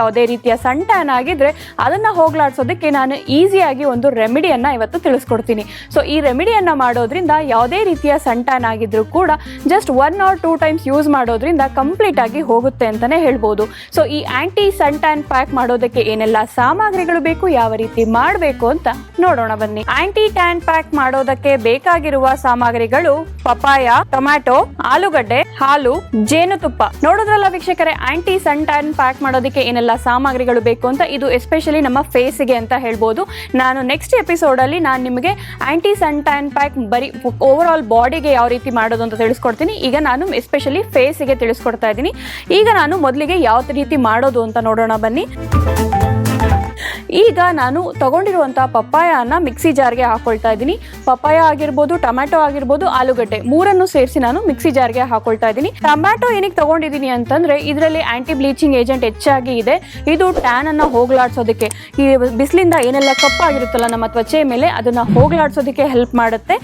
ಯಾವುದೇ ರೀತಿಯ ಸನ್ ಟ್ಯಾನ್ ಆಗಿದ್ರೆ ಅದನ್ನ ಹೋಗ್ಲಾಡ್ಸೋದಕ್ಕೆ ನಾನು ಈಸಿಯಾಗಿ ಒಂದು ರೆಮಿಡಿಯನ್ನ ಇವತ್ತು ತಿಳಿಸ್ಕೊಡ್ತೀನಿ. ಸೊ ಈ ರೆಮಿಡಿಯನ್ನ ಮಾಡೋದ್ರಿಂದ ಯಾವುದೇ ರೀತಿಯ ಸನ್ ಟ್ಯಾನ್ ಆಗಿದ್ರೂ ಕೂಡ just one or two times use ಮಾಡೋದ್ರಿಂದ ಕಂಪ್ಲೀಟ್ ಆಗಿ ಹೋಗುತ್ತೆ ಅಂತಾನೆ ಹೇಳ್ಬೋದು. ಸೊ ಈ ಆಂಟಿ ಸನ್ ಟ್ಯಾನ್ ಪ್ಯಾಕ್ ಮಾಡೋದಕ್ಕೆ ಏನೆಲ್ಲ ಸಾಮಗ್ರಿಗಳು ಬೇಕು, ಯಾವ ರೀತಿ ಮಾಡಬೇಕು ಅಂತ ನೋಡೋಣ ಬನ್ನಿ. ಆಂಟಿ ಟ್ಯಾನ್ ಪ್ಯಾಕ್ ಮಾಡೋದಕ್ಕೆ ಬೇಕಾಗಿರುವ ಸಾಮಗ್ರಿಗಳು ಪಪಾಯ ಟೊಮ್ಯಾಟೊ, ಆಲೂಗಡ್ಡೆ, ಹಾಲು, ಜೇನುತುಪ್ಪ. ನೋಡೋದ್ರಲ್ಲ ವೀಕ್ಷಕರೇ ಆಂಟಿ ಸನ್ ಟ್ಯಾನ್ ಪ್ಯಾಕ್ ಮಾಡೋದಕ್ಕೆ ಏನೆಲ್ಲ ಸಾಮಗ್ರಿಗಳು ಬೇಕು ಅಂತ ಇದು ಎಸ್ಪೆಷಲಿ ನಮ್ಮ ಫೇಸಿಗೆ ಅಂತ ಹೇಳ್ಬೋದು. ನಾನು ನೆಕ್ಸ್ಟ್ ಎಪಿಸೋಡಲ್ಲಿ ನಾನು ನಿಮಗೆ ಆ್ಯಂಟಿ ಸನ್ ಟ್ಯಾನ್ ಪ್ಯಾಕ್ ಬರೀ ಓವರ್ ಆಲ್ ಬಾಡಿಗೆ ಯಾವ ರೀತಿ ಮಾಡೋದು ಅಂತ ತಿಳಿಸ್ಕೊಡ್ತೀನಿ. ಈಗ ನಾನು ಎಸ್ಪೆಷಲಿ ಫೇಸಿಗೆ ತಿಳಿಸ್ಕೊಡ್ತಾ ಇದ್ದೀನಿ. ಈಗ ನಾನು ಮೊದಲಿಗೆ ಯಾವ ರೀತಿ ಮಾಡೋದು ಅಂತ ನೋಡೋಣ ಬನ್ನಿ. ಈಗ ನಾನು ತಗೊಂಡಿರುವಂಥ ಪಪ್ಪಾಯನ ಮಿಕ್ಸಿ ಜಾರ್ಗೆ ಹಾಕೊಳ್ತಾ ಇದ್ದೀನಿ. ಪಪ್ಪಾಯ ಆಗಿರ್ಬೋದು, ಟೊಮ್ಯಾಟೊ ಆಗಿರ್ಬೋದು, ಆಲೂಗಡ್ಡೆ ಮೂರನ್ನು ಸೇರಿಸಿ ನಾನು ಮಿಕ್ಸಿ ಜಾರ್ಗೆ ಹಾಕೊಳ್ತಾ ಇದ್ದೀನಿ. ಟೊಮ್ಯಾಟೊ ಏನಕ್ಕೆ ತಗೊಂಡಿದ್ದೀನಿ ಅಂತಂದ್ರೆ ಇದರಲ್ಲಿ ಆಂಟಿ ಬ್ಲೀಚಿಂಗ್ ಏಜೆಂಟ್ ಹೆಚ್ಚಾಗಿ ಇದೆ. ಇದು ಟ್ಯಾನ್ ಅನ್ನ ಹೋಗ್ಲಾಡ್ಸೋದಕ್ಕೆ. ಈ ಬಿಸಿಲಿಂದ ಏನೆಲ್ಲ ಕಪ್ಪಾಗಿರುತ್ತಲ್ಲ ನಮ್ಮ ತ್ವಚೆ ಮೇಲೆ ಅದನ್ನ ಹೋಗ್ಲಾಡ್ಸೋದಕ್ಕೆ ಹೆಲ್ಪ್ ಮಾಡುತ್ತೆ.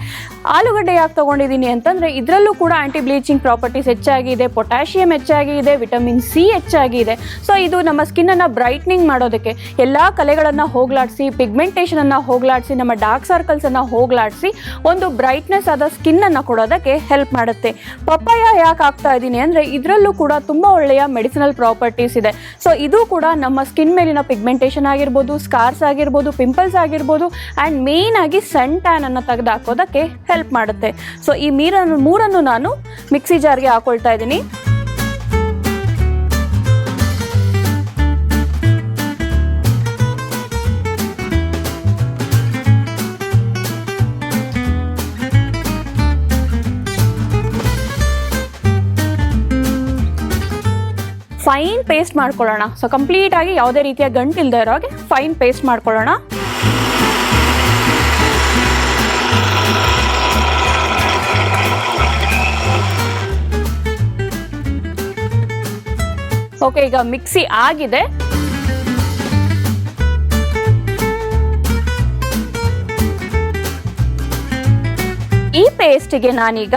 ಆಲೂಗಡ್ಡೆ ಯಾಕೆ ತಗೊಂಡಿದ್ದೀನಿ ಅಂತಂದ್ರೆ ಇದರಲ್ಲೂ ಕೂಡ ಆಂಟಿ ಬ್ಲೀಚಿಂಗ್ ಪ್ರಾಪರ್ಟೀಸ್ ಹೆಚ್ಚಾಗಿ ಇದೆ. ಪೊಟ್ಯಾಷಿಯಂ ಹೆಚ್ಚಾಗಿ ಇದೆ. ವಿಟಮಿನ್ ಸಿ ಹೆಚ್ಚಾಗಿ ಇದೆ. ಸೊ ಇದು ನಮ್ಮ ಸ್ಕಿನ್ ಅನ್ನ ಬ್ರೈಟ್ನಿಂಗ್ ಮಾಡೋದಕ್ಕೆ ಎಲ್ಲಾ ಕಲೆಗಳನ್ನ ಹೋಗ್ಲಾಡಿಸಿ ಪಿಗ್ಮೆಂಟೇಷನನ್ನು ಹೋಗ್ಲಾಡಿಸಿ, ನಮ್ಮ ಡಾರ್ಕ್ ಸರ್ಕಲ್ಸ್ ಅನ್ನ ಹೋಗ್ಲಾಡಿಸಿ, ಒಂದು ಬ್ರೈಟ್ನೆಸ್ ಆದ ಸ್ಕಿನ್ ಅನ್ನ ಕೊಡೋದಕ್ಕೆ ಹೆಲ್ಪ್ ಮಾಡುತ್ತೆ. ಪಪ್ಪಾಯ ಯಾಕೆ ಆಗ್ತಾ ಇದ್ದೀನಿ ಅಂದ್ರೆ ಇದರಲ್ಲೂ ಕೂಡ ತುಂಬಾ ಒಳ್ಳೆಯ ಮೆಡಿಸಿನಲ್ ಪ್ರಾಪರ್ಟೀಸ್ ಇದೆ. ಸೊ ಇದು ಕೂಡ ನಮ್ಮ ಸ್ಕಿನ್ ಮೇಲಿನ ಪಿಗ್ಮೆಂಟೇಷನ್ ಆಗಿರ್ಬೋದು ಸ್ಕಾರ್ಸ್ ಆಗಿರ್ಬೋದು ಪಿಂಪಲ್ಸ್ ಆಗಿರ್ಬೋದು ಆ್ಯಂಡ್ ಮೇನ್ ಆಗಿ ಸನ್ ಟ್ಯಾನ್ ಅನ್ನು ತೆಗೆದು ಹೆಲ್ಪ್ ಮಾಡುತ್ತೆ. ಸೊ ಈ ಮೀರನ್ನು, ಮೂರನ್ನು ನಾನು ಮಿಕ್ಸಿ ಜಾರ್ಗೆ ಹಾಕೊಳ್ತಾ ಇದ್ದೀನಿ. ಫೈನ್ ಪೇಸ್ಟ್ ಮಾಡ್ಕೊಳ್ಳೋಣ. ಸೊ ಕಂಪ್ಲೀಟ್ ಆಗಿ ಯಾವುದೇ ರೀತಿಯ ಗಂಟು ಇಲ್ಲದೆ ಇರೋ ಹಾಗೆ ಫೈನ್ ಪೇಸ್ಟ್ ಮಾಡ್ಕೊಳ್ಳೋಣ. ಓಕೆ ಈಗ ಮಿಕ್ಸಿ ಆಗಿದೆ. ಈ ಪೇಸ್ಟಿಗೆ ನಾನೀಗ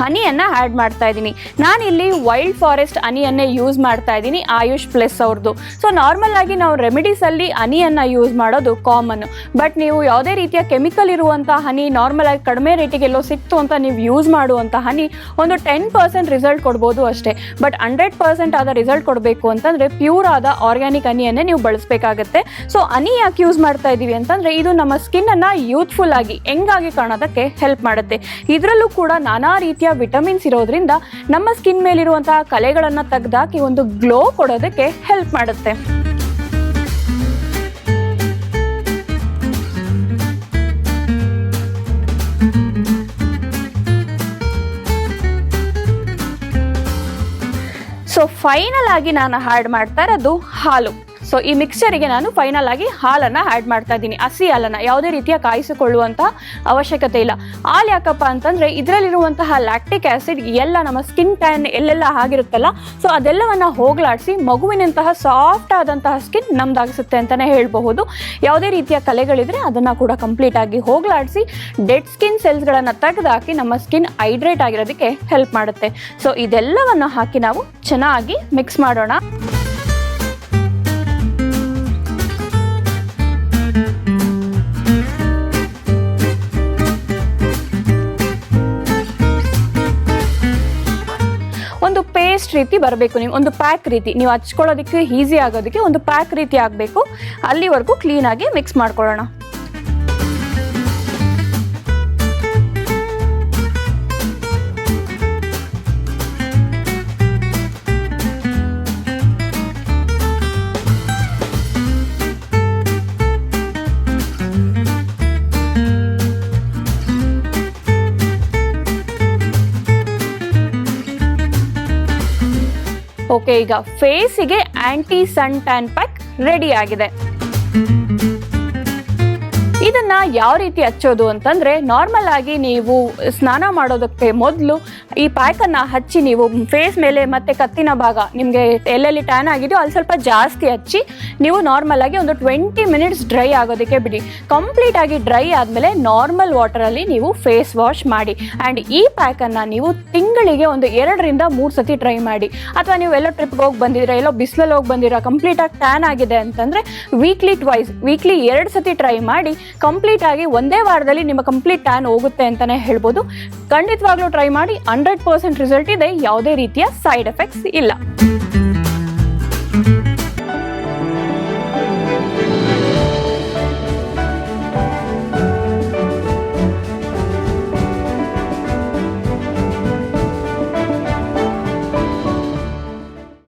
ಹನಿಯನ್ನ ಆ್ಯಡ್ ಮಾಡ್ತಾ ಇದ್ದೀನಿ. ನಾನಿಲ್ಲಿ ವೈಲ್ಡ್ ಫಾರೆಸ್ಟ್ ಹನಿಯನ್ನೇ ಯೂಸ್ ಮಾಡ್ತಾ ಇದ್ದೀನಿ, ಆಯುಷ್ ಪ್ಲಸ್ ಅವ್ರದ್ದು ಸೊ ನಾರ್ಮಲ್ ಆಗಿ ನಾವು ರೆಮಿಡೀಸ್ ಅಲ್ಲಿ ಹನಿಯನ್ನ ಯೂಸ್ ಮಾಡೋದು ಕಾಮನ್ ಬಟ್ ನೀವು ಯಾವುದೇ ರೀತಿಯ ಕೆಮಿಕಲ್ ಇರುವಂಥ ಹನಿ ನಾರ್ಮಲ್ ಆಗಿ ಕಡಿಮೆ ರೇಟಿಗೆ ಎಲ್ಲೋ ಸಿಕ್ತು ಅಂತ ನೀವು ಯೂಸ್ ಮಾಡುವಂಥ ಹನಿ, ಒಂದು ಟೆನ್ ಪರ್ಸೆಂಟ್ ರಿಸಲ್ಟ್ ಕೊಡ್ಬೋದು ಅಷ್ಟೇ. ಬಟ್ ಹಂಡ್ರೆಡ್ ಪರ್ಸೆಂಟ್ ಆದ ರಿಸಲ್ಟ್ ಕೊಡಬೇಕು ಅಂತಂದ್ರೆ ಪ್ಯೂರ್ ಆದ ಆರ್ಗ್ಯಾನಿಕ್ ಹನಿಯನ್ನೇ ನೀವು ಬಳಸಬೇಕಾಗತ್ತೆ. ಸೊ ಹನಿ ಯಾಕೆ ಯೂಸ್ ಮಾಡ್ತಾ ಇದ್ದೀವಿ ಅಂತಂದ್ರೆ ಇದು ನಮ್ಮ ಸ್ಕಿನ್ ಅನ್ನ ಯೂತ್ಫುಲ್ ಆಗಿ ಹೆಂಗಾಗಿ ಕಾಣೋದಕ್ಕೆ ಹೆಲ್ಪ್ ಮಾಡುತ್ತೆ. ಇದರಲ್ಲೂ ಕೂಡ ನಾನಾ ರೀತಿಯ ವಿಟಮಿನ್ಸ್ ಇರೋದ್ರಿಂದ ನಮ್ಮ ಸ್ಕಿನ್ ಮೇಲಿರುವಂತಹ ಕಲೆಗಳನ್ನ ತೆಗೆದಾಕಿ ಒಂದು ಗ್ಲೋ ಕೊಡೋದಕ್ಕೆ ಹೆಲ್ಪ್ ಮಾಡುತ್ತೆ. ಸೊ ಫೈನಲ್ ಆಗಿ ನಾನು ಹಾಡ್ ಮಾಡ್ತಾ ಇರೋದು ಹಾಲು. ಸೊ ಈ ಮಿಕ್ಸರಿಗೆ ನಾನು ಫೈನಲ್ ಆಗಿ ಹಾಲನ್ನು ಆ್ಯಡ್ ಮಾಡ್ತಾ ಇದ್ದೀನಿ. ಹಸಿ ಹಾಲನ್ನು ಯಾವುದೇ ರೀತಿಯ ಕಾಯಿಸಿಕೊಳ್ಳುವಂಥ ಅವಶ್ಯಕತೆ ಇಲ್ಲ. ಹಾಲು ಯಾಕಪ್ಪ ಅಂತಂದರೆ ಇದರಲ್ಲಿರುವಂತಹ ಲ್ಯಾಕ್ಟಿಕ್ ಆ್ಯಸಿಡ್ ಎಲ್ಲ ನಮ್ಮ ಸ್ಕಿನ್ ಟ್ಯಾನ್ ಎಲ್ಲೆಲ್ಲ ಆಗಿರುತ್ತಲ್ಲ ಸೊ ಅದೆಲ್ಲವನ್ನು ಹೋಗಲಾಡಿಸಿ ಮಗುವಿನಂತಹ ಸಾಫ್ಟ್ ಆದಂತಹ ಸ್ಕಿನ್ ನಮ್ದಾಗಿಸುತ್ತೆ ಅಂತಲೇ ಹೇಳಬಹುದು. ಯಾವುದೇ ರೀತಿಯ ಕಲೆಗಳಿದ್ರೆ ಅದನ್ನು ಕೂಡ ಕಂಪ್ಲೀಟ್ ಆಗಿ ಹೋಗಲಾಡಿಸಿ ಡೆಡ್ ಸ್ಕಿನ್ ಸೆಲ್ಸ್ಗಳನ್ನು ತೆಗೆದಾಕಿ ನಮ್ಮ ಸ್ಕಿನ್ ಹೈಡ್ರೇಟ್ ಆಗಿರೋದಕ್ಕೆ ಹೆಲ್ಪ್ ಮಾಡುತ್ತೆ. ಸೊ ಇದೆಲ್ಲವನ್ನು ಹಾಕಿ ನಾವು ಚೆನ್ನಾಗಿ ಮಿಕ್ಸ್ ಮಾಡೋಣ. ಒಂದು ಪೇಸ್ಟ್ ರೀತಿ ಬರಬೇಕು. ನೀವು ಒಂದು ಪ್ಯಾಕ್ ರೀತಿ, ನೀವು ಹಚ್ಕೊಳ್ಳೋದಕ್ಕೆ ಈಸಿ ಆಗೋದಕ್ಕೆ ಒಂದು ಪ್ಯಾಕ್ ರೀತಿ ಆಗಬೇಕು. ಅಲ್ಲಿವರೆಗೂ ಕ್ಲೀನಾಗಿ ಮಿಕ್ಸ್ ಮಾಡ್ಕೊಳ್ಳೋಣ. ಓಕೆ ಈಗ ಫೇಸಿಗೆ anti sun tan pack ready ಆಗಿದೆ. ಯಾವ ರೀತಿ ಹಚ್ಚೋದು ಅಂತಂದ್ರೆ ನಾರ್ಮಲ್ ಆಗಿ ನೀವು ಸ್ನಾನ ಮಾಡೋದಕ್ಕೆ ಮೊದಲು ಈ ಪ್ಯಾಕನ್ನು ಹಚ್ಚಿ ನೀವು ಫೇಸ್ ಮೇಲೆ ಮತ್ತೆ ಕತ್ತಿನ ಭಾಗ ನಿಮಗೆ ಎಲ್ಲೆಲ್ಲಿ ಟ್ಯಾನ್ ಆಗಿದೆಯೋ ಅಲ್ಲಿ ಸ್ವಲ್ಪ ಜಾಸ್ತಿ ಹಚ್ಚಿ ನೀವು ನಾರ್ಮಲ್ ಆಗಿ ಒಂದು ಟ್ವೆಂಟಿ ಮಿನಿಟ್ಸ್ ಡ್ರೈ ಆಗೋದಕ್ಕೆ ಬಿಡಿ. ಕಂಪ್ಲೀಟ್ ಆಗಿ ಡ್ರೈ ಆದಮೇಲೆ ನಾರ್ಮಲ್ ವಾಟರಲ್ಲಿ ನೀವು ಫೇಸ್ ವಾಶ್ ಮಾಡಿ. ಆ್ಯಂಡ್ ಈ ಪ್ಯಾಕನ್ನು ನೀವು ತಿಂಗಳಿಗೆ ಒಂದು ಎರಡರಿಂದ ಮೂರು ಸತಿ ಟ್ರೈ ಮಾಡಿ. ಅಥವಾ ನೀವು ಎಲ್ಲೋ ಟ್ರಿಪ್ಗೆ ಹೋಗಿ ಬಂದಿದ್ದೀರಾ, ಎಲ್ಲೋ ಬಿಸಿಲಲ್ಲಿ ಹೋಗಿ ಕಂಪ್ಲೀಟ್ ಕಂಪ್ಲೀಟಾಗಿ ಟ್ಯಾನ್ ಆಗಿದೆ ಅಂತಂದರೆ ವೀಕ್ಲಿ ಟ್ವೈಸ್ ವೀಕ್ಲಿ ಎರಡು ಸತಿ ಟ್ರೈ ಮಾಡಿ ಕಂಪ್ಲೀಟ್ ಆಗಿ ಒಂದೇ ವಾರದಲ್ಲಿ ನಿಮ್ಮ ಕಂಪ್ಲೀಟ್ ಟ್ಯಾನ್ ಹೋಗುತ್ತೆ ಅಂತಲೇ ಹೇಳ್ಬೋದು. ಖಂಡಿತವಾಗ್ಲೂ ಟ್ರೈ ಮಾಡಿ ಹಂಡ್ರೆಡ್ ಪರ್ಸೆಂಟ್ ರಿಸಲ್ಟ್ ಇದೆ. ಯಾವುದೇ ರೀತಿಯ ಸೈಡ್ ಎಫೆಕ್ಟ್ಸ್ ಇಲ್ಲ.